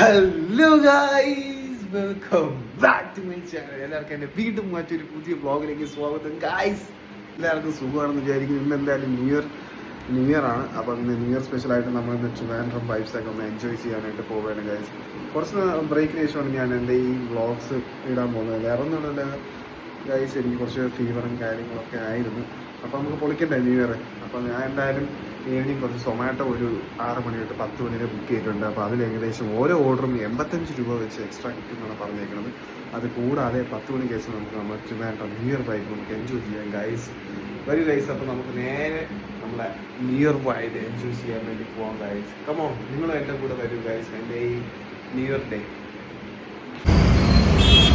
Hello guys welcome back to my channel എല്ലാവർക്കും എന്റെ വീണ്ടും മറ്റൊരു പുതിയ ബ്ലോഗിലേക്ക് സ്വാഗതം. ഗായ്സ് എല്ലാവർക്കും സുഖമാണെന്ന് വിചാരിക്കുന്നു. ഇന്ന് എന്തായാലും ന്യൂ ഇയർ ന്യൂ ഇയർ ആണ്. അപ്പോൾ ഇന്ന് ന്യൂ ഇയർ സ്പെഷ്യലായിട്ട് നമ്മൾ ഇന്ന് ട്രിവാൻഡ്രം വൈബ്സൊക്കെ ഒന്ന് എൻജോയ് ചെയ്യാനായിട്ട് പോവുകയാണ് ഗായ്സ് കുറച്ച് ബ്രേക്കിന് ശേഷമാണ് ഞാൻ എന്റെ ഈ വ്ളോഗ്സ് ഇടാൻ പോകുന്നത്. വേറെ ഒന്നുമല്ല ഗായ്സ് എനിക്ക് കുറച്ച് ഫീവറും കാര്യങ്ങളൊക്കെ ആയിരുന്നു. അപ്പോൾ നമുക്ക് പൊളിക്കണ്ടേ ന്യൂ ഇയർ അപ്പോൾ ഞാൻ എന്തായാലും ഈവനിങ് കുറച്ച് സൊമാറ്റോ ഒരു ആറ് മണി തൊട്ട് പത്ത് മണി വരെ ബുക്ക് ചെയ്തിട്ടുണ്ട്. അപ്പോൾ അതിൽ ഏകദേശം ഓരോ ഓർഡറും എൺപത്തഞ്ച് രൂപ വെച്ച് എക്സ്ട്രാ കിട്ടുമെന്നാണ് പറഞ്ഞേക്കുന്നത്. അത് കൂടാതെ പത്ത് മണി കേസ് നമുക്ക് നമ്മൾ ട്രിവാൻഡ്രം ന്യൂ ഇയർ വൈബ് നമുക്ക് എൻജോയ് ചെയ്യാം ഗൈസ് വരും ഗൈസ് അപ്പോൾ നമുക്ക് നേരെ നമ്മളെ ന്യൂ ഇയർ വൈബ് എൻജോയ് ചെയ്യാൻ വേണ്ടി പോകാം ഗൈസ് കമോ നിങ്ങൾ എന്റെ കൂടെ വരും ഗൈസ് എന്റെ ഈ ന്യൂ ഇയർ ഡേ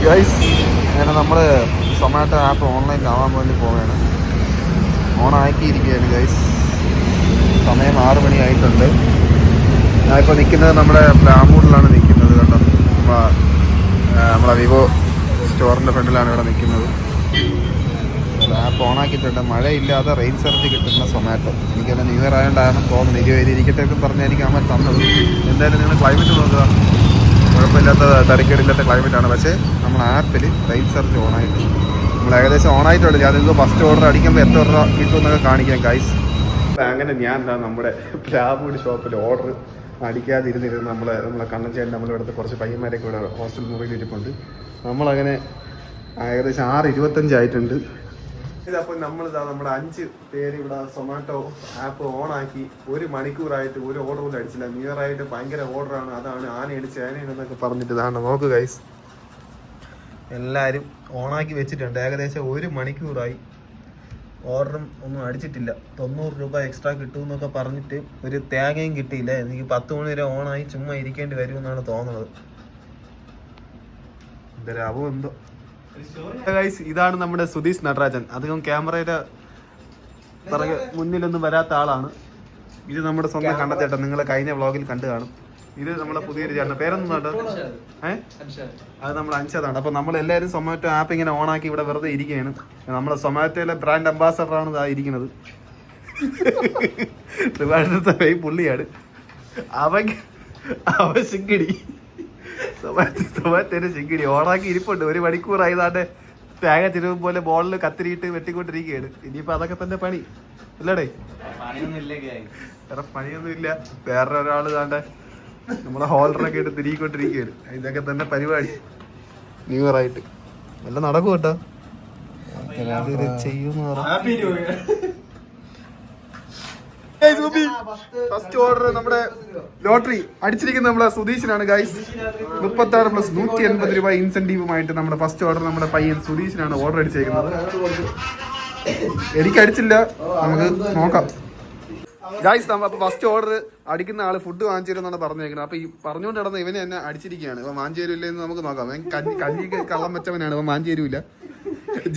ഗൈസ് അങ്ങനെ നമ്മൾ സൊമാറ്റോ ആപ്പ് ഓൺലൈനിൽ ആവാൻ വേണ്ടി പോവുകയാണ്. ഓണാക്കിയിരിക്കുകയാണ് ഗൈസ് സമയം ആറ് മണിയായിട്ടുണ്ട്. ഞാനിപ്പോൾ നിൽക്കുന്നത് നമ്മുടെ പ്ലാമൂഡിലാണ് നിൽക്കുന്നത് കേട്ടോ നമ്മളെ വിവോ സ്റ്റോറിന്റെ ഫ്രണ്ടിലാണ് ഇവിടെ നിൽക്കുന്നത് ആപ്പ് ഓണാക്കിയിട്ടുണ്ട്. മഴയില്ലാതെ റെയിൻ സെർജി കിട്ടുന്ന സൊമാറ്റോ എനിക്കത് ന്യൂ ഇയർ ആയതുകൊണ്ടാണ് തോന്നുന്നത് ഇരുപത് ഇരിക്കട്ടെ എന്ന് പറഞ്ഞായിരിക്കും അമ്മ തന്നത്. എന്തായാലും നിങ്ങൾ ക്ലൈമറ്റ് നോക്കുക. കുഴപ്പമില്ലാത്ത തരക്കേടില്ലാത്ത ക്ലൈമറ്റ് ആണ്. പക്ഷേ നമ്മൾ ആപ്പിൽ റെയിൻ സെർജ് ഓൺ ആയിട്ടുണ്ട് നമ്മൾ ഏകദേശം ഓൺ ആയിട്ടുണ്ട് ഞാൻ നിങ്ങൾക്ക് ഫസ്റ്റ് ഓർഡർ അടിക്കുമ്പോൾ എത്ര ഓർഡർ കിട്ടുമെന്നൊക്കെ കാണിക്കാം ഗൈസ് അങ്ങനെ ഞാൻ എന്താ നമ്മുടെ പ്ലാബൂഡ് ഷോപ്പിൽ ഓർഡർ അടിക്കാതിരുന്നിരുന്ന് നമ്മളെ നമ്മളെ കണ്ണഞ്ചേട്ടൻ നമ്മളിവിടുത്തെ കുറച്ച് പയ്യന്മാരൊക്കെ ഇവിടെ ഹോസ്റ്റൽ മുറിയിൽ ഇരിപ്പുണ്ട്. നമ്മളങ്ങനെ ഏകദേശം ആറ് ഇരുപത്തഞ്ചായിട്ടുണ്ട് ഇതപ്പോൾ നമ്മളിതാ നമ്മുടെ അഞ്ച് പേര് ഇവിടെ സൊമാറ്റോ ആപ്പ് ഓൺ ആക്കി ഒരു മണിക്കൂറായിട്ട് ഒരു ഓർഡർ പോലും അടിച്ചില്ല. നിയർ ആയിട്ട് ഭയങ്കര ഓർഡറാണ് അതാണ് ആന അടിച്ച് എന്നൊക്കെ പറഞ്ഞിട്ട് ഇതാണ്? നോക്ക് ഗൈസ് എല്ലാവരും ഓണാക്കി വെച്ചിട്ടുണ്ട്. ഏകദേശം ഒരു മണിക്കൂറായി. ഓർഡറും ഒന്നും അടിച്ചിട്ടില്ല. തൊണ്ണൂറ് രൂപ എക്സ്ട്രാ കിട്ടും എന്നൊക്കെ പറഞ്ഞിട്ട് ഒരു തേങ്ങയും കിട്ടിയില്ല. എനിക്ക് പത്ത് മണി വരെ ഓണായി ചുമ്മാ ഇരിക്കേണ്ടി വരുമെന്നാണ് തോന്നുന്നത് ഇതാണ് നമ്മുടെ സുധീഷ് നടരാജൻ. അധികം ക്യാമറയുടെ പിറകെ മുന്നിലൊന്നും വരാത്ത ആളാണ്. ഇത് നമ്മുടെ സ്വന്തം കണ്ടെത്തേട്ടൻ. നിങ്ങളെ കഴിഞ്ഞ വ്ളോഗിൽ കണ്ടു കാണും. ഇത് നമ്മളെ പുതിയൊരു ചേട്ടൻ പേരൊന്നും കേട്ടോ ഏഹ് അത് നമ്മൾ അഞ്ചതാണ് അപ്പൊ നമ്മൾ എല്ലാവരും സൊമാറ്റോ ആപ്പ് ഇങ്ങനെ ഓൺ ആക്കി ഇവിടെ വെറുതെ ഇരിക്കുകയാണ്. നമ്മുടെ സൊമാറ്റോയിലെ ബ്രാൻഡ് അംബാസഡർ ആണ് ഇതാ ഇരിക്കുന്നത്. ട്രിവാൻഡ്രത്തെ പുള്ളിയാണ്. അവൻ അവൻ ശിങ്കിടി. സൊമാറ്റോ സൊമാറ്റോയുടെ ശിങ്കിടി. ഓണാക്കി ഇരിപ്പുണ്ട്. ഒരു മണിക്കൂറായി താണ്ടെ തേങ്ങ തിരുവും പോലെ ബോളിൽ കത്തിരിയിട്ട് വെട്ടിക്കൊണ്ടിരിക്കുകയാണ്. ഇനിയിപ്പോ അതൊക്കെ തന്നെ പണി. അല്ലടേ വേറെ പണിയൊന്നും ഇല്ല വേറെ ഒരാൾ താണ്ടെ നമ്മളെ ഹോൾഡറൊക്കെ ഇട്ട് തിരികൊണ്ടിരിക്കുകയാണ് ഇതൊക്കെ തന്നെ പരിപാടി. ന്യൂ ഇയർ ആയിട്ട് നല്ല നടക്കും കേട്ടോ. ചെയ്യുന്ന ഫസ്റ്റ് ഓർഡർ നമ്മുടെ ലോട്ടറി അടിച്ചിരിക്കുന്ന നമ്മുടെ സുധീഷിനാണ് ഗൈസ് മുപ്പത്തി ആറ് പ്ലസ് നൂറ്റി എൺപത് രൂപ ഇൻസെന്റീവുമായിട്ട് നമ്മുടെ ഫസ്റ്റ് ഓർഡർ നമ്മുടെ പയ്യൻ സുധീഷിനാണ് ഓർഡർ അടിച്ചേക്കുന്നത്. എനിക്ക് അടിച്ചില്ല. നമുക്ക് നോക്കാം. നമ്മ അപ്പൊ ഫസ്റ്റ് ഓർഡർ അടിക്കുന്ന ആൾ ഫുഡ് വാങ്ങിച്ചു തരുമെന്നാണ് പറഞ്ഞേക്കുന്നത് അപ്പൊ ഈ പറഞ്ഞുകൊണ്ട് നടന്ന ഇവനെ എന്നെ അടിച്ചിരിക്കുകയാണ്. ഇപ്പൊ വാങ്ങിച്ചു തരൂല്ല എന്ന് നമുക്ക് നോക്കാം. കഞ്ഞി കള്ളം വെച്ചവനാണ്. ഇപ്പൊ വാഞ്ചേരില്ല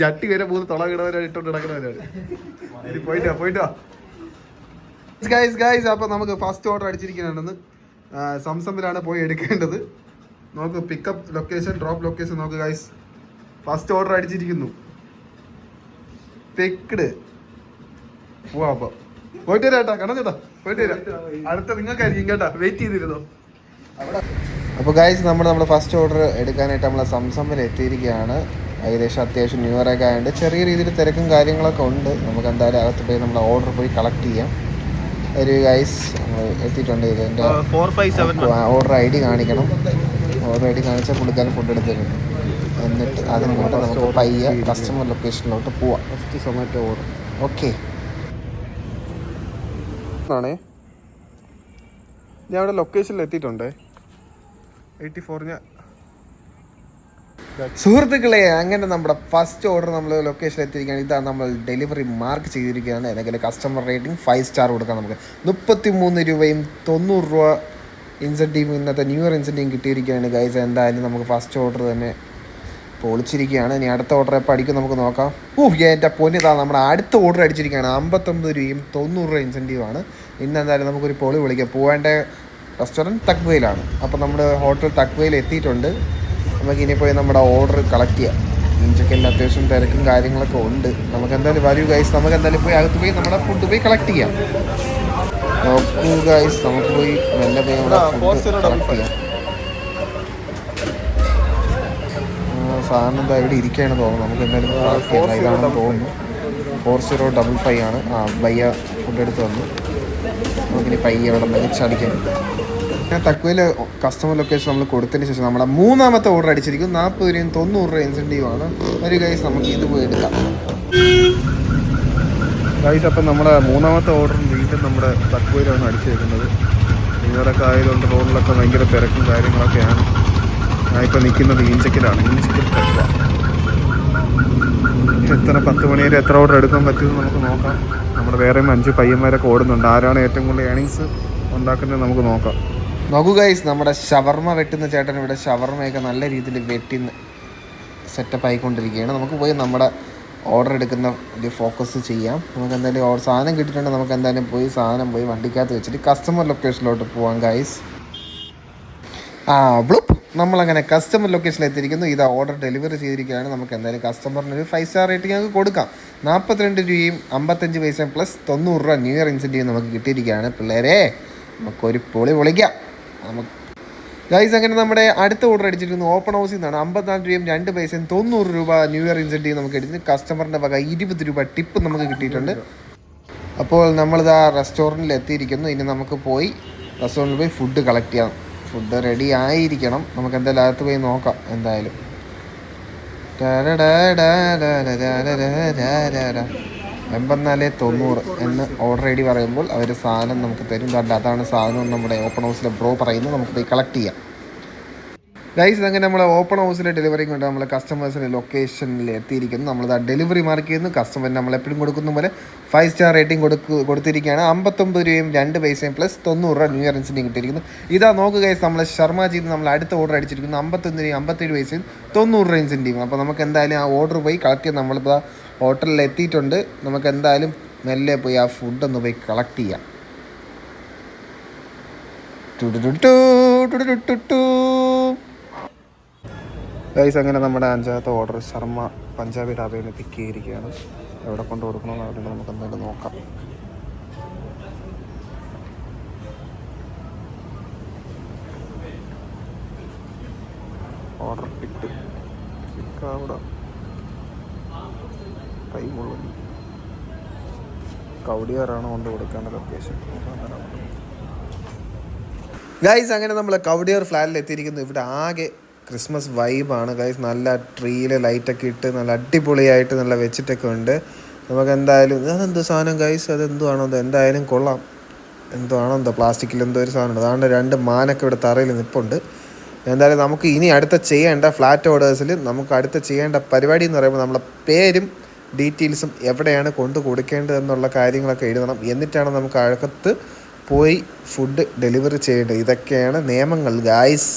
ജട്ടി വരെ മൂന്ന് തുള കിടവരെ ഇട്ടോണ്ട് കിടക്കുന്നവരാണ് പോയിട്ടോ പോയിട്ടോ. ഗൈസ് ഗൈസ് അപ്പൊ നമുക്ക് ഫസ്റ്റ് ഓർഡർ അടിച്ചിരിക്കുന്നുണ്ടെന്ന് സംസമിലാണ് പോയി എടുക്കേണ്ടത്. നമുക്ക് പിക്കപ്പ് ലൊക്കേഷൻ ഡ്രോപ്പ് ലൊക്കേഷൻ നോക്ക് ഗൈസ് ഫസ്റ്റ് ഓർഡർ അടിച്ചിരിക്കുന്നു. പിക്ഡ് പോവാ അപ്പൊ. പോയിട്ട് വരാം കേട്ടാ. കണ്ണൻ ചേട്ടാ? പോയിട്ട് വരാം. അടുത്ത നിങ്ങൾക്കായിരിക്കും കേട്ടാ. വെയിറ്റ് ചെയ്തിരുന്നോ? അപ്പോൾ ഗൈസ് നമ്മൾ നമ്മുടെ ഫസ്റ്റ് ഓർഡർ എടുക്കാനായിട്ട് നമ്മൾ സംസമ്മിൽ എത്തിയിരിക്കുകയാണ്. ഏകദേശം അത്യാവശ്യം ന്യൂ ഇയർ ഒക്കെ ആയതുകൊണ്ട് ചെറിയ രീതിയിൽ തിരക്കും കാര്യങ്ങളൊക്കെ ഉണ്ട്. നമുക്ക് എന്തായാലും അകത്ത് പോയി നമ്മൾ ഓർഡർ പോയി കളക്ട് ചെയ്യാം. ഒരു ഗൈസ് നമ്മൾ എത്തിയിട്ടുണ്ട് ഇത് എന്റെ ഓർഡർ ഐ ഡി കാണിക്കണം. ഓർഡർ ഐ ഡി കാണിച്ചാൽ പുള്ളിക്കാരൻ ഫുഡ് എടുത്തു എന്നിട്ട് അതിന് കൊണ്ട് നമുക്ക് പയ്യെ കസ്റ്റമർ ലൊക്കേഷനിലോട്ട് പോവാം. ഫസ്റ്റ് സൊമാറ്റോ ഓർഡർ ഓക്കെ ആണേ ഞാൻ അവിടെ ലൊക്കേഷനിൽ എത്തിയിട്ടുണ്ടേ. എയ്റ്റി ഫോർ ഞാൻ സുഹൃത്തുക്കളെ അങ്ങനെ നമ്മുടെ ഫസ്റ്റ് ഓർഡർ നമ്മൾ ലൊക്കേഷനിൽ എത്തിയിരിക്കുകയാണ്. ഇതാണ് നമ്മൾ ഡെലിവറി മാർക്ക് ചെയ്തിരിക്കുകയാണ്. അല്ലെങ്കിൽ കസ്റ്റമർ റേറ്റിംഗ് ഫൈവ് സ്റ്റാർ കൊടുക്കാം നമുക്ക്. മുപ്പത്തി മൂന്ന് രൂപയും തൊണ്ണൂറ് രൂപ ഇൻസെന്റീവ് ഇന്നത്തെ ന്യൂ ഇയർ ഇൻസെന്റീവ് കിട്ടിയിരിക്കുകയാണ്. ഗൈസ് എന്തായാലും നമുക്ക് ഫസ്റ്റ് ഓർഡർ തന്നെ പൊളിച്ചിരിക്കുകയാണ്. ഇനി അടുത്ത ഓർഡർ എപ്പോൾ അടിക്കും നമുക്ക് നോക്കാം. ഊഹ് എന്റെ പൊന്നിതാ നമ്മുടെ അടുത്ത ഓർഡർ അടിച്ചിരിക്കുകയാണ്. അമ്പത്തൊമ്പത് രൂപയും തൊണ്ണൂറ് രൂപ ഇൻസെന്റീവാണ് ഇന്ന് എന്തായാലും നമുക്കൊരു പൊളി വിളിക്കാം. പോകേണ്ട റെസ്റ്റോറന്റ് തക്വയിലാണ്. അപ്പോൾ നമ്മുടെ ഹോട്ടൽ തക്വയിൽ എത്തിയിട്ടുണ്ട്. നമുക്ക് ഇനി പോയി നമ്മുടെ ഓർഡർ കളക്ട് ചെയ്യാം. ഇഞ്ചക്കലിൽ അത്യാവശ്യം തിരക്കും കാര്യങ്ങളൊക്കെ ഉണ്ട്. നമുക്ക് എന്തായാലും വരൂ ഗൈസ് നമുക്ക് എന്തായാലും പോയി അകത്ത് പോയി നമ്മുടെ ഫുഡ് പോയി കളക്ട് ചെയ്യാം. നോക്കൂ ഗൈസ് നമുക്ക് പോയി നല്ല പോയി നമ്മുടെ ഫുഡ് കളക്ട് ചെയ്യാം. സാധനം എന്താ ഇവിടെ ഇരിക്കുകയാണ് തോന്നുന്നു. നമുക്ക് എന്തായാലും. ഇതാണെന്ന് തോന്നുന്നു. ഫോർ സീറോ ഡബിൾ ഫൈവ് ആണ്. ആ ബയ്യ ഫുഡ് എടുത്ത് വന്നു നമുക്കിനി പയ്യ അവിടെ മികച്ചടിക്കാൻ ഞാൻ തക്കുവയിൽ കസ്റ്റമർ ലൊക്കേഷൻ നമ്മൾ കൊടുത്തതിന് ശേഷം നമ്മുടെ മൂന്നാമത്തെ ഓർഡർ അടിച്ചിരിക്കും നാൽപ്പത് രൂപയും തൊണ്ണൂറ് രൂപ ഇൻസെന്റീവ് ആണ്. ഒരു കൈസ് നമുക്ക് ഇത് പോയി എടുക്കാം. ഗൈസ് അപ്പം നമ്മുടെ മൂന്നാമത്തെ ഓർഡർ വീണ്ടും നമ്മുടെ തക്കുവയിലാണ് അടിച്ചേക്കുന്നത് ഇവരൊക്കെ ആയതുകൊണ്ട് റോഡിലൊക്കെ ഭയങ്കര തിരക്കും കാര്യങ്ങളൊക്കെയാണ്. ഞാൻ ഇപ്പോൾ നിൽക്കുന്നത് ഈഞ്ചക്കിലാണ് ഈഞ്ചക്കിൽ തക്കുവ എത്ര പത്ത് മണി വരെ എത്ര ഓർഡർ എടുക്കാൻ പറ്റുമെന്ന് നമുക്ക് നോക്കാം. നമ്മുടെ വേറെയും അഞ്ച് പയ്യന്മാരൊക്കെ ഓടുന്നുണ്ട്. ആരാണ് ഏറ്റവും കൂടുതൽ ഏണിങ്സ് ഉണ്ടാക്കുന്നത് നമുക്ക് നോക്കാം. നോക്കൂ ഗൈസ് നമ്മുടെ ഷവർമ വെട്ടുന്ന ചേട്ടൻ ഇവിടെ ഷവർമയൊക്കെ നല്ല രീതിയിൽ വെട്ടി സെറ്റപ്പ് ആയിക്കൊണ്ടിരിക്കുകയാണ്. നമുക്ക് പോയി നമ്മുടെ ഓർഡർ എടുക്കുന്ന ഫോക്കസ് ചെയ്യാം. നമുക്ക് എന്തായാലും സാധനം കിട്ടിയിട്ടുണ്ടെങ്കിൽ നമുക്ക് എന്തായാലും പോയി സാധനം പോയി വണ്ടിക്കകത്ത് വെച്ചിട്ട് കസ്റ്റമർ ലൊക്കേഷനിലോട്ട് പോവാം ഗൈസ് ആ ബ്ലൂപ്പ്. നമ്മളങ്ങനെ കസ്റ്റമർ ലൊക്കേഷനിൽ എത്തിയിരിക്കുന്നു. ഇത് ഓർഡർ ഡെലിവറി ചെയ്തിരിക്കുകയാണ്. നമുക്ക് എന്തായാലും കസ്റ്റമറിന് ഒരു ഫൈവ് സ്റ്റാർ റേറ്റിംഗ് ഞങ്ങൾക്ക് കൊടുക്കാം. നാൽപ്പത്തിരണ്ട് രൂപയും അമ്പത്തഞ്ച് പൈസയും പ്ലസ് തൊണ്ണൂറ് രൂപ ന്യൂ ഇയർ ഇൻസെന്റീവ് നമുക്ക് കിട്ടിയിരിക്കുകയാണ്. പിള്ളേരെ നമുക്കൊരു പൊളി പൊളിക്കാം. നമുക്ക് ഗൈസ് അങ്ങനെ നമ്മുടെ അടുത്ത ഓർഡർ അടിച്ചിരിക്കുന്നു. ഓപ്പൺ ഹൗസിൽ നിന്നാണ് അമ്പത്തിനാല് രൂപയും രണ്ട് പൈസയും തൊണ്ണൂറ് രൂപ ന്യൂ ഇയർ ഇൻസെന്റീവ് നമുക്ക് എടുത്ത് കസ്റ്റമറിന്റെ വക ഇരുപത് രൂപ ടിപ്പ് നമുക്ക് കിട്ടിയിട്ടുണ്ട്. അപ്പോൾ നമ്മളിത് ആ റെസ്റ്റോറന്റിൽ എത്തിയിരിക്കുന്നു. ഇനി നമുക്ക് പോയി റെസ്റ്റോറന്റിൽ പോയി ഫുഡ് കളക്ട് ചെയ്യാം. ഫുഡ് റെഡി ആയിരിക്കണം. നമുക്ക് എന്തായാലും അകത്ത് പോയി നോക്കാം എന്തായാലും. എൺപത്തിനാല് തൊണ്ണൂറ് എന്ന് ഓർഡർ ഐ ഡി പറയുമ്പോൾ അവർ സാധനം നമുക്ക് തരും. കണ്ട അതാണ് സാധനം നമ്മുടെ ഓപ്പൺ ഹൗസിലെ ബ്രോ പറയുന്നത്. നമുക്ക് പോയി കളക്ട് ചെയ്യാം. ഗൈസ് അങ്ങനെ നമ്മൾ ഓപ്പൺ ഹൗസിലെ ഡെലിവറി കൊണ്ട് നമ്മൾ കസ്റ്റമേഴ്സിന്റെ ലൊക്കേഷനിൽ എത്തിയിരിക്കുന്നു. നമ്മളിത് ഡെലിവറി മാർക്ക് ചെയ്യുന്നു. കസ്റ്റമറിന് നമ്മൾ എപ്പോഴും കൊടുക്കുന്ന പോലെ ഫൈവ് സ്റ്റാർ റേറ്റിംഗ് കൊടുക്കു കൊടുത്തിരിക്കുകയാണ്. അമ്പത്തൊമ്പത് രൂപയും രണ്ട് പൈസയും പ്ലസ് തൊണ്ണൂറ് രൂപ ന്യൂ ഇയർ ഇൻസിന്റെ കിട്ടിയിരിക്കുന്നു. ഇതാ നോക്കുക നമ്മൾ ശർമ്മ ചെയ്ത് നമ്മൾ അടുത്ത ഓർഡർ അടിച്ചിരിക്കുന്നു. അമ്പത്തൊന്ന് രൂപയും അമ്പത്തേഴ് പൈസയും തൊണ്ണൂറ് രൂപ ഇൻസെന്റീവ് അപ്പോൾ നമുക്ക് എന്തായാലും ആ ഓർഡർ പോയി കളക്ട് ചെയ്ത് നമ്മളിപ്പോൾ ഹോട്ടലിൽ എത്തിയിട്ടുണ്ട്. നമുക്ക് എന്തായാലും മെല്ലെ പോയി ആ ഫുഡ് ഒന്ന് പോയി കളക്ട് ചെയ്യാം. ഗൈസ് അങ്ങനെ നമ്മുടെ അഞ്ചാമത്തെ ഓർഡർ ശർമ്മ പഞ്ചാബി നിന്ന് പിക്ക് ചെയ്തിരിക്കുകയാണ്. എവിടെ കൊണ്ട് കൊടുക്കണമെന്ന് അവിടെ നമുക്ക് എന്തായാലും നോക്കാം. ഓർഡർ ഇട്ട്. അവിടെ കൈ മുഴുവൻ കൗടിയാറാണ് കൊണ്ട് കൊടുക്കേണ്ട ലൊക്കേഷൻ ഗൈസ് അങ്ങനെ നമ്മൾ കവടിയർ ഫ്ലാറ്റിൽ എത്തിയിരിക്കുന്നു. ഇവിടെ ആകെ ക്രിസ്മസ് വൈബാണ്. ഗൈസ് നല്ല ട്രീയിൽ ലൈറ്റൊക്കെ ഇട്ട് നല്ല അടിപൊളിയായിട്ട് നല്ല വെച്ചിട്ടൊക്കെ ഉണ്ട്. നമുക്ക് എന്തായാലും അതെന്തോ സാധനം ഗൈസ് അതെന്തോ ആണോ എന്തോ എന്തായാലും കൊള്ളാം. എന്തോ ആണോ എന്തോ പ്ലാസ്റ്റിക്കിൽ എന്തോ ഒരു സാധനം അതാണ്ട് രണ്ട് മാനൊക്കെ ഇവിടെ തറയിൽ നിൽപ്പുണ്ട് എന്തായാലും നമുക്ക് ഇനി അടുത്ത ചെയ്യേണ്ട ഫ്ലാറ്റ് ഓർഡേഴ്സിൽ നമുക്ക് അടുത്ത ചെയ്യേണ്ട പരിപാടി എന്ന് പറയുമ്പോൾ നമ്മളെ പേരും ഡീറ്റെയിൽസും എവിടെയാണ് കൊണ്ടു കൊടുക്കേണ്ടതെന്നുള്ള കാര്യങ്ങളൊക്കെ എഴുതണം. എന്നിട്ടാണ് നമുക്ക് അഴകത്ത് പോയി ഫുഡ് ഡെലിവറി ചെയ്യേണ്ടത്. ഇതൊക്കെയാണ് നിയമങ്ങൾ ഗായ്സ്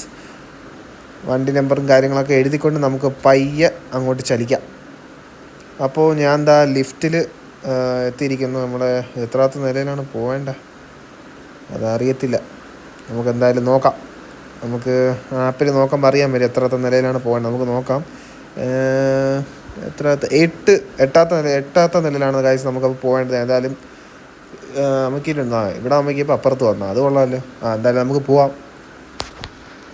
വണ്ടി നമ്പറും കാര്യങ്ങളൊക്കെ എഴുതിക്കൊണ്ട് നമുക്ക് പയ്യെ അങ്ങോട്ട് ചലിക്കാം. അപ്പോൾ ഞാൻ എന്താ ലിഫ്റ്റിൽ എത്തിയിരിക്കുന്നു. നമ്മുടെ എത്രാത്ത നിലയിലാണ് പോവേണ്ട? അതറിയത്തില്ല. നമുക്ക് എന്തായാലും നോക്കാം. നമുക്ക് ആപ്പിൽ നോക്കുമ്പോൾ അറിയാൻ പറ്റും എത്രാത്ത നിലയിലാണ് പോകേണ്ടത് നമുക്ക് നോക്കാം. എത്രാത്ത എട്ട് എട്ടാത്ത നില എട്ടാത്ത നിലയിലാണ് കാഴ്ച നമുക്കപ്പോൾ പോകേണ്ടത് ഏതായാലും അമ്മക്കിട്ടുണ്ടോ ഇവിടെ അമ്മക്കിപ്പോൾ അപ്പുറത്ത് വന്നാൽ അത് കൊള്ളാമല്ലോ ആ എന്തായാലും നമുക്ക് പോവാം.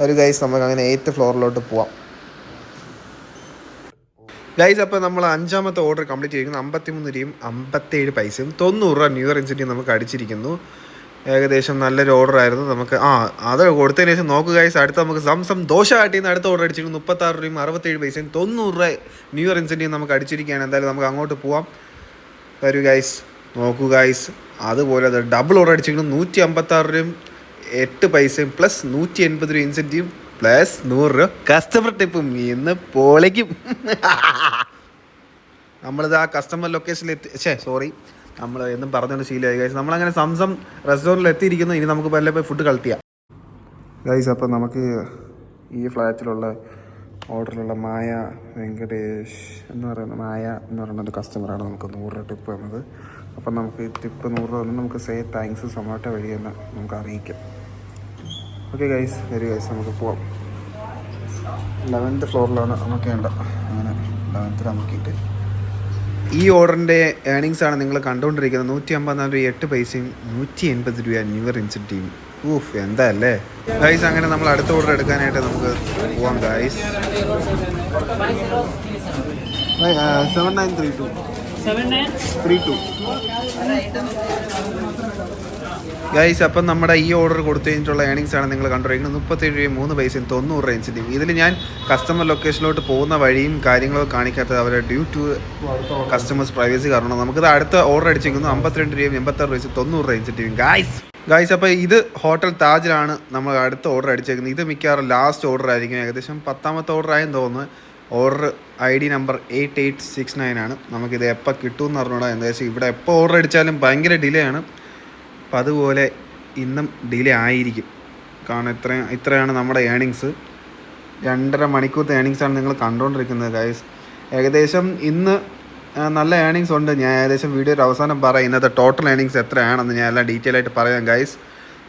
ഒരു ഗൈസ് നമുക്ക് അങ്ങനെ എയ്ത്ത് ഫ്ലോറിലോട്ട് പോവാം. ഗൈസ് അപ്പോൾ നമ്മൾ അഞ്ചാമത്തെ ഓർഡർ കംപ്ലീറ്റ് ചെയ്തിരിക്കുന്നു. അമ്പത്തിമൂന്ന് രൂപയും അമ്പത്തേഴ് പൈസയും. തൊണ്ണൂറ് രൂപ ന്യൂ ഇയർ നമുക്ക് അടിച്ചിരിക്കുന്നു. ഏകദേശം നല്ലൊരു ഓർഡർ ആയിരുന്നു. നമുക്ക് ആ അത് കൊടുത്തതിന് ശേഷം നോക്കുക ഗൈസ് അടുത്ത നമുക്ക് സംസം ദോശ നിന്ന് അടുത്ത ഓർഡർ അടിച്ചിരിക്കുന്നു. മുപ്പത്താറ് രൂപയും അറുപത്തേഴ് പൈസയും. തൊണ്ണൂറ് രൂപ ന്യൂ ഇയർ ഇൻസെന്റീവ് നമുക്ക് അടിച്ചിരിക്കുകയാണ്. എന്തായാലും നമുക്ക് അങ്ങോട്ട് പോവാം. വരൂ ഗൈസ് നോക്കൂ ഗൈസ് അതുപോലെ അത് ഡബിൾ ഓർഡർ അടിച്ചിരിക്കുന്നു. നൂറ്റി അമ്പത്താറ് രൂപയും എട്ട് പൈസയും പ്ലസ് നൂറ്റി എൺപത് രൂപ ഇൻസെന്റീവ് പ്ലസ് നൂറ് രൂപ കസ്റ്റമർ ടിപ്പും ഇന്ന് പൊളിക്കും. നമ്മളിത് ആ കസ്റ്റമർ ലൊക്കേഷനിൽ എത്തി ഛേ സോറി നമ്മൾ എന്നും പറഞ്ഞുകൊണ്ട് ശീലമായി. ഗൈസ് നമ്മളങ്ങനെ സംസം റെസ്റ്റോറന്റിൽ എത്തിയിരിക്കുന്നു. ഇനി നമുക്ക് വല്ല പോയി ഫുഡ് കളക്ട് ചെയ്യാം. ഗൈസ് അപ്പോൾ നമുക്ക് ഈ ഫ്ലാറ്റിലുള്ള ഓർഡറിലുള്ള മായ വെങ്കടേഷ് എന്ന് പറയുന്ന മായ എന്ന് പറയുന്ന ഒരു കസ്റ്റമറാണ് നമുക്ക് നൂറ് രൂപ ടിപ്പ് തന്നത്. അപ്പം നമുക്ക് ടിപ്പ് നൂറ് രൂപ നമുക്ക് സേ താങ്ക്സ് സൊമാറ്റോ വഴി തന്നെ നമുക്ക് അറിയിക്കാം. ഓക്കെ ഗൈസ് വെരി ഗൈസ് നമുക്ക് പോവാം. ലെവൻത്ത് ഫ്ലോറിലാണ് നമുക്ക് വേണ്ട. അങ്ങനെ ലെവൻത്തിൽ നമുക്കിട്ട് ഈ ഓർഡറിന്റെ ഏണിങ്സ് ആണ് നിങ്ങൾ കണ്ടുകൊണ്ടിരിക്കുന്നത്. നൂറ്റി അമ്പത്തിനാല് രൂപ എട്ട് പൈസയും നൂറ്റി എൺപത് രൂപ ന്യൂർ ഇൻസെന്റീവും ഊഫ് എന്താ അല്ലേ ഗൈസ് അങ്ങനെ നമ്മൾ അടുത്ത ഓർഡർ എടുക്കാനായിട്ട് നമുക്ക് പോവാം guys seven nine three two three two guys അപ്പം നമ്മുടെ ഈ ഓർഡർ കൊടുത്തു കഴിഞ്ഞിട്ടുള്ള ഏണിങ്സ് ആണ് നിങ്ങൾ കണ്ടുപിടിക്കുന്നത് മുപ്പത്തേഴ് രൂപയും മൂന്ന് പൈസയും തൊണ്ണൂറ് റേഞ്ചിന്റെയും ഇതിൽ ഞാൻ കസ്റ്റമർ ലൊക്കേഷനിലോട്ട് പോകുന്ന വഴിയും കാര്യങ്ങളൊക്കെ കാണിക്കാത്തത് അവരുടെ ഡ്യൂ ടു കസ്റ്റമേഴ്സ് പ്രൈവസി കാരണം നമുക്കിത് അടുത്ത ഓർഡർ അടിച്ചിരിക്കുന്നു അമ്പത്തിരണ്ട് രൂപയും എൺപത്താറ് പൈസ തൊണ്ണൂറ് റേഞ്ചിന്റെയും ഗൈസ് ഗൈസ് അപ്പോൾ ഇത് ഹോട്ടൽ താജിലാണ് നമ്മൾ അടുത്ത ഓർഡർ അടിച്ചേക്കുന്നത്. ഇത് മിക്കവാറും ലാസ്റ്റ് ഓർഡർ ആയിരിക്കും. ഏകദേശം പത്താമത്തെ ഓർഡർ ആയെന്ന് തോന്നുന്നു. Order I D number eight eight six nine ആണ്. നമുക്കിത് എപ്പോൾ കിട്ടുമെന്ന് അറിഞ്ഞൂടാ. എന്താ വെച്ചാൽ ഇവിടെ എപ്പോൾ ഓർഡർ അടിച്ചാലും ഭയങ്കര ഡിലേ ആണ്. അപ്പം അതുപോലെ ഇന്നും ഡിലേ ആയിരിക്കും. കാരണം ഇത്ര ഇത്രയാണ് നമ്മുടെ ഏണിങ്സ് രണ്ടര മണിക്കൂർത്തെ ആണ് നിങ്ങൾ കണ്ടുകൊണ്ടിരിക്കുന്നത് ഗൈസ് ഏകദേശം ഇന്ന് നല്ല ഏണിങ്സ് ഉണ്ട്. ഞാൻ ഏകദേശം വീഡിയോയുടെ അവസാനം പറയാം ഇന്നത്തെ ടോട്ടൽ ഏണിങ്സ് എത്രയാണെന്ന് ഞാൻ എല്ലാം ഡീറ്റെയിൽ ആയിട്ട് പറയാം ഗൈസ്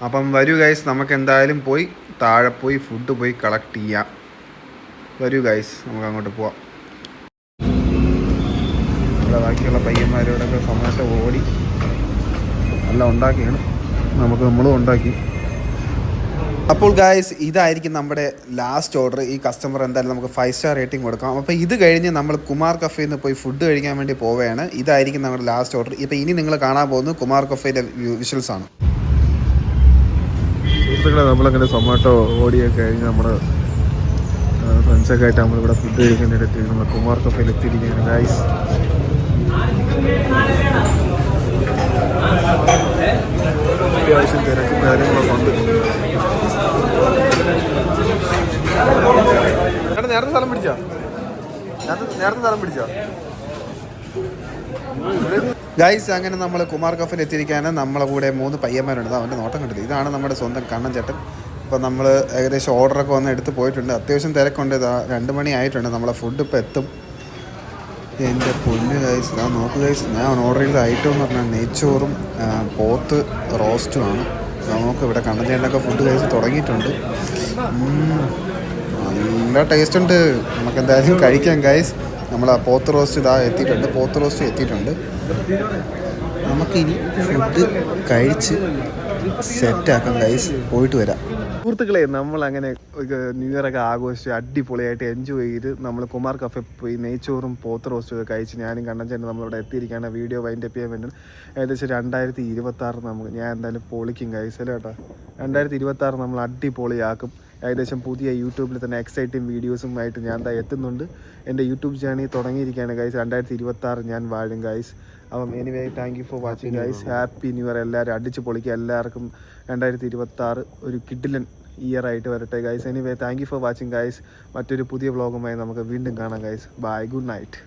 അപ്പം വരൂ ഗൈസ് നമുക്ക് എന്തായാലും പോയി താഴെ പോയി ഫുഡ് പോയി കളക്ട് ചെയ്യാം. വരൂ ഗൈസ് നമുക്ക് അങ്ങോട്ട് പോവാം. ഇവിടെ ബാക്കിയുള്ള പയ്യന്മാരോടൊക്കെ സമയത്ത് ഓടി എല്ലാം ഉണ്ടാക്കിയാണ്. നമുക്ക് നമ്മളും ഉണ്ടാക്കി. അപ്പോൾ ഗായ്സ് ഇതായിരിക്കും നമ്മുടെ ലാസ്റ്റ് ഓർഡർ ഈ കസ്റ്റമർ എന്തായാലും നമുക്ക് ഫൈവ് സ്റ്റാർ റേറ്റിംഗ് കൊടുക്കാം. അപ്പോൾ ഇത് കഴിഞ്ഞ് നമ്മൾ കുമാർ കഫേയിൽ നിന്ന് പോയി ഫുഡ് കഴിക്കാൻ വേണ്ടി പോവുകയാണ്. ഇതായിരിക്കും നമ്മുടെ ലാസ്റ്റ് ഓർഡർ ഇപ്പോൾ ഇനി നിങ്ങൾ കാണാൻ പോകുന്നത് കുമാർ കഫേയുടെ വിഷ്വൽസ് ആണ്. സുഹൃത്തുക്കളെ നമ്മളങ്ങനെ സൊമാറ്റോ ഓടിയൊക്കെ കഴിഞ്ഞ് നമ്മുടെ ഫ്രണ്ട്സൊക്കെ ആയിട്ട് നമ്മളിവിടെ ഫുഡ് കഴിക്കാനായിട്ട് നമ്മൾ കുമാർ കഫേയിൽ എത്തിയിരിക്കുകയാണ് ഗായ്സ് അത്യാവശ്യം തിരക്കും കാര്യങ്ങളൊക്കെ ഉണ്ട്. നേരത്തെ സ്ഥലം പിടിച്ചോ? നേരത്തെ സ്ഥലം പിടിച്ചോ? ഗൈസ് അങ്ങനെ നമ്മൾ കുമാർ കഫിൽ എത്തിയിരിക്കാൻ നമ്മളെ കൂടെ മൂന്ന് പയ്യന്മാരുണ്ട്. അവന്റെ നോട്ടം കണ്ടില്ല? ഇതാണ് നമ്മുടെ സ്വന്തം കണ്ണൻ ചേട്ടൻ. ഇപ്പം നമ്മൾ ഏകദേശം ഓർഡറൊക്കെ വന്ന് എടുത്ത് പോയിട്ടുണ്ട്. അത്യാവശ്യം തിരക്കുണ്ട്. ഇതാ രണ്ട് മണി ആയിട്ടുണ്ട്. നമ്മളെ ഫുഡ് ഇപ്പോൾ എത്തും. എന്റെ പൊന്ന് ഗൈസ് ഞാൻ നോക്ക് ഗൈസ് ഞാൻ ഓർഡർ ചെയ്ത ഐറ്റം എന്ന് പറഞ്ഞാൽ നെയ്ച്ചോറും പോത്ത് റോസ്റ്റുമാണ് നമുക്ക് ഇവിടെ കണ്ണഞ്ചേട്ടനൊക്കെ ഫുഡ് കഴിച്ച് തുടങ്ങിയിട്ടുണ്ട്. നല്ല ടേസ്റ്റ് ഉണ്ട്. നമുക്ക് എന്തായാലും കഴിക്കാം ഗൈസ് നമ്മൾ ആ പോത്ത് റോസ്റ്റ് ഇതാ എത്തിയിട്ടുണ്ട്. പോത്ത് റോസ്റ്റ് എത്തിയിട്ടുണ്ട്. നമുക്കിനി ഫുഡ് കഴിച്ച് സെറ്റാക്കാം ഗൈസ് പോയിട്ട് വരാം. സുഹൃത്തുക്കളെ നമ്മൾ അങ്ങനെ ന്യൂ ഇയർ ഒക്കെ ആഘോഷിച്ച് അടിപൊളിയായിട്ട് എൻജോയ് ചെയ്ത് നമ്മൾ കുമാർ കഫെ പോയി നെയ്ച്ചോറും പോത്ത് റോസ്റ്റും ഒക്കെ കഴിച്ച് ഞാനും കണ്ണഞ്ചേട്ടൻ നമ്മളിവിടെ എത്തിയിരിക്കുകയാണ്. വീഡിയോ വൈൻഡപ്പ് ചെയ്യാൻ വേണ്ടി ഏകദേശം രണ്ടായിരത്തി ഇരുപത്തി ആറ് നമുക്ക് ഞാൻ എന്തായാലും പൊളിക്കും കഴിച്ചല്ലോ കേട്ടോ രണ്ടായിരത്തി ഇരുപത്തി ആറ് നമ്മൾ അടിപൊളിയാക്കും. ഏകദേശം പുതിയ യൂട്യൂബിൽ തന്നെ എക്സൈറ്റിംഗ് വീഡിയോസും ആയിട്ട് ഞാൻ എന്താ എത്തുന്നുണ്ട്. എന്റെ യൂട്യൂബ് ചാനൽ തുടങ്ങിയിരിക്കുകയാണ് ഗൈസ് രണ്ടായിരത്തി ഇരുപത്തി ആറ് ഞാൻ വാഴും ഗൈസ് അപ്പം anyway thank you for watching guys happy new year എല്ലാവരും. അടിച്ച് പൊളിക്കുക എല്ലാവർക്കും. രണ്ടായിരത്തി ഇരുപത്തി ആറ് ഒരു കിഡിലൻ ഇയർ ആയിട്ട് വരട്ടെ guys anyway thank you for watching guys മറ്റൊരു പുതിയ വ്ളോഗുമായി നമുക്ക് വീണ്ടും കാണാം ഗൈസ് ബൈ ഗുഡ് നൈറ്റ്